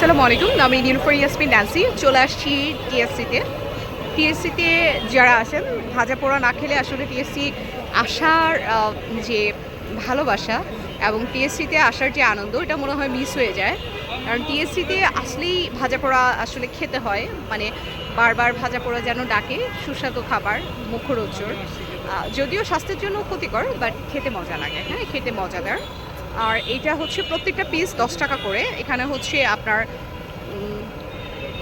আসসালামু আলাইকুম। আমি নীলফর ইয়াসমিন ন্যান্সি চলে আসছি টিএসসিতে। টিএসসিতে যারা আসেন ভাজা পোড়া না খেলে আসলে টিএসসি আসার যে ভালোবাসা এবং টিএসসিতে আসার যে আনন্দ, এটা মনে হয় মিস হয়ে যায়। কারণ টিএসসিতে আসলেই ভাজা পোড়া আসলে খেতে হয়। মানে বারবার ভাজা পোড়া যেন ডাকে, সুস্বাদু খাবার মুখরোচর যদিও স্বাস্থ্যের জন্য ক্ষতিকর বাট খেতে মজা লাগে। হ্যাঁ খেতে মজাদার। আর এটা হচ্ছে প্রত্যেকটা পিস দশ টাকা করে। এখানে হচ্ছে আপনার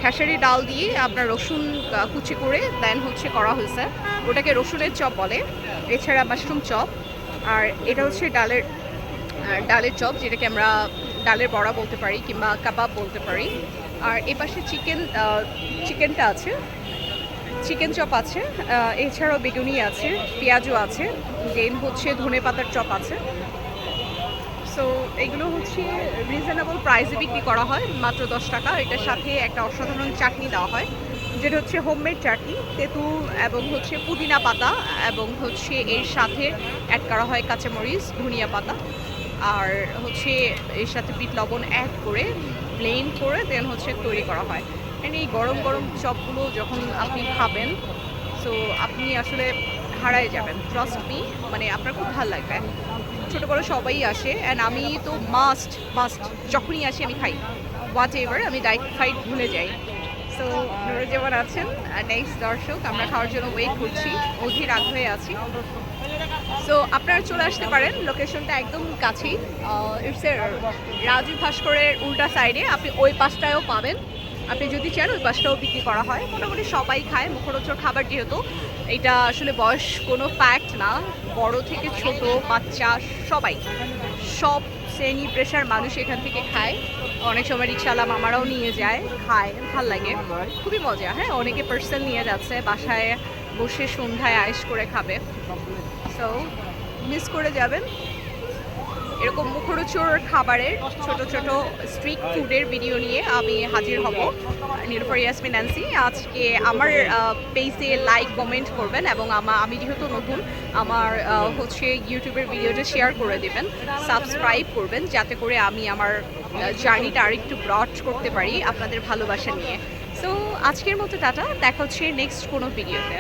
খেসারি ডাল দিয়ে আপনার রসুন কুচি করে দেন হচ্ছে করা হয়েছে। ওটাকে রসুনের চপ বলে, এছাড়া মাশরুম চপ। আর এটা হচ্ছে ডালের ডালের চপ, যেটাকে আমরা ডালের বড়া বলতে পারি কিংবা কাবাব বলতে পারি। আর এ পাশে চিকেন চিকেনটা আছে, চিকেন চপ আছে এছাড়াও বেগুনি আছে, পেঁয়াজও আছে দেন হচ্ছে ধনে পাতার চপ আছে। সো এগুলো হচ্ছে রিজনেবল প্রাইসে বিক্রি করা হয়, মাত্র দশ টাকা। এটার সাথে একটা অসাধারণ চাটনি দেওয়া হয়, যেটা হচ্ছে হোমমেড চাটনি তেঁতুল এবং হচ্ছে পুদিনা পাতা এবং হচ্ছে এর সাথে অ্যাড করা হয় কাঁচামরিচ, ধনিয়া পাতা। আর হচ্ছে এর সাথে বিট লবণ অ্যাড করে ব্লেন্ড করে দেন হচ্ছে তৈরি করা হয়। এই গরম গরম চপগুলো যখন আপনি খাবেন সো আপনি আসলে হারায় যাবেন ট্রাস্ট মি মানে আপনার খুব ভালো লাগবে। ছোট বড় সবাই আসে অ্যান্ড আমি তো মাস্ট মাস্ট যখনই আসি আমি খাই। হোয়াট এভার আমি ডাইট ফাইট ভুলে যাই। সো যেমন আছেন নেক্সট দর্শক, আমরা খাওয়ার জন্য ওয়েট করছি, অধীর আগ্রহে আছি। সো আপনারা চলে আসতে পারেন লোকেশনটা একদম কাছেই। ইটস এ রাজু ভাস্করের উল্টা সাইডে আপনি ওই পাশটায়ও পাবেন। আপনি যদি চান, ওই পাশটাও বিক্রি করা হয়। মোটামুটি সবাই খায়। মুখরোচর খাবার যেহেতু, এটা আসলে বয়স কোনো ফ্যাক্ট না। বড় থেকে ছোট, বাচ্চা, সবাই। সব শ্রেণি পেশার মানুষ এখান থেকে খায়। অনেক সময় রিক্সাওয়ালা মামারাও নিয়ে যায়, খায়, ভালো লাগে। খুবই মজা। হ্যাঁ অনেকে পার্সেল নিয়ে যাচ্ছে, বাসায় বসে সন্ধ্যায় আয়েস করে খাবে। সো মিস করে যাবেন। এরকম মুখরোচর খাবারের ছোট ছোট স্ট্রিট ফুডের ভিডিও নিয়ে আমি হাজির হব। নিরুপর ইয়াসমিন ন্যান্সি আজকে আমার পেজে লাইক কমেন্ট করবেন এবং আমা- আমি যেহেতু নতুন, আমার হচ্ছে ইউটিউবের ভিডিওটা শেয়ার করে দেবেন সাবস্ক্রাইব করবেন যাতে করে আমি আমার জার্নিটা আরেকটু ব্রড করতে পারি আপনাদের ভালোবাসা নিয়ে। সো আজকের মতো টাটা, দেখা হচ্ছে নেক্সট কোনো ভিডিওতে